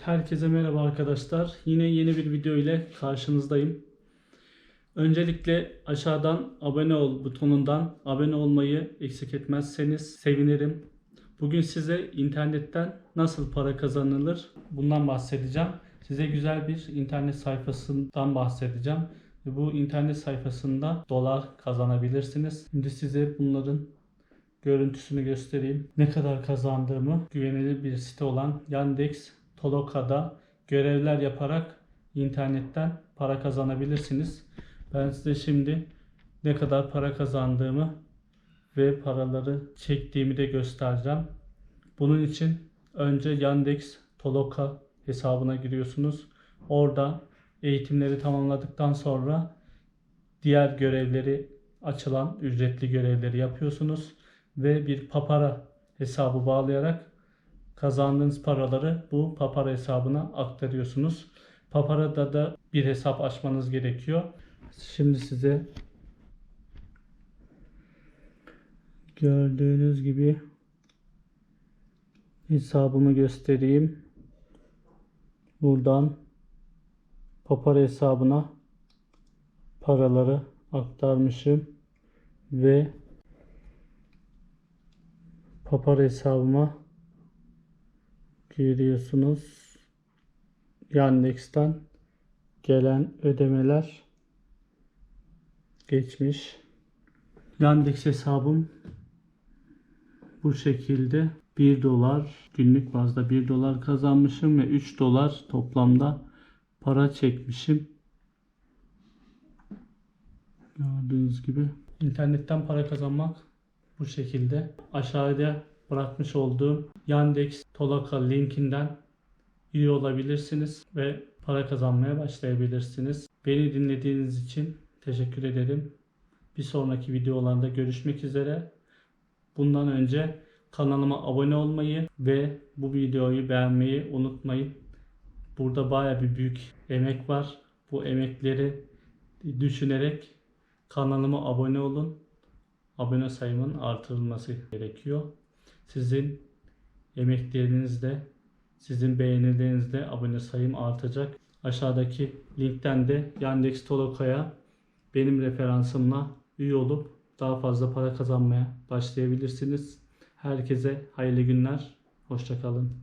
Herkese merhaba arkadaşlar. Yine yeni bir video ile karşınızdayım. Öncelikle aşağıdan abone ol butonundan abone olmayı eksik etmezseniz sevinirim. Bugün size internetten nasıl para kazanılır bundan bahsedeceğim. Size güzel bir internet sayfasından bahsedeceğim. Bu internet sayfasında dolar kazanabilirsiniz. Şimdi size bunların görüntüsünü göstereyim. Ne kadar kazandığımı güvenilir bir site olan Yandex Toloka'da görevler yaparak internetten para kazanabilirsiniz. Ben size şimdi ne kadar para kazandığımı ve paraları çektiğimi de göstereceğim. Bunun için önce Yandex Toloka hesabına giriyorsunuz. Orada eğitimleri tamamladıktan sonra diğer görevleri açılan ücretli görevleri yapıyorsunuz ve bir papara hesabı bağlayarak kazandığınız paraları bu papara hesabına aktarıyorsunuz. Papara'da da bir hesap açmanız gerekiyor. Şimdi size gördüğünüz gibi hesabımı göstereyim. Buradan papara hesabına paraları aktarmışım ve papara hesabıma görüyorsunuz. Yandex'ten gelen ödemeler geçmiş. Yandex hesabım bu şekilde 1 dolar günlük bazda 1 dolar kazanmışım ve 3 dolar toplamda para çekmişim. Gördüğünüz gibi internetten para kazanmak bu şekilde. Aşağıda bırakmış olduğum Yandex Tolaka linkinden üye olabilirsiniz ve para kazanmaya başlayabilirsiniz. Beni dinlediğiniz için teşekkür ederim. Bir sonraki videolarda görüşmek üzere. Bundan önce kanalıma abone olmayı ve bu videoyu beğenmeyi unutmayın. Burada baya bir büyük emek var. Bu emekleri düşünerek kanalıma abone olun. Abone sayımın artırılması gerekiyor. Sizin emeklerinizle, sizin beğenilerinizle abone sayım artacak. Aşağıdaki linkten de Yandex Toloka'ya benim referansımla üye olup daha fazla para kazanmaya başlayabilirsiniz. Herkese hayırlı günler. Hoşçakalın.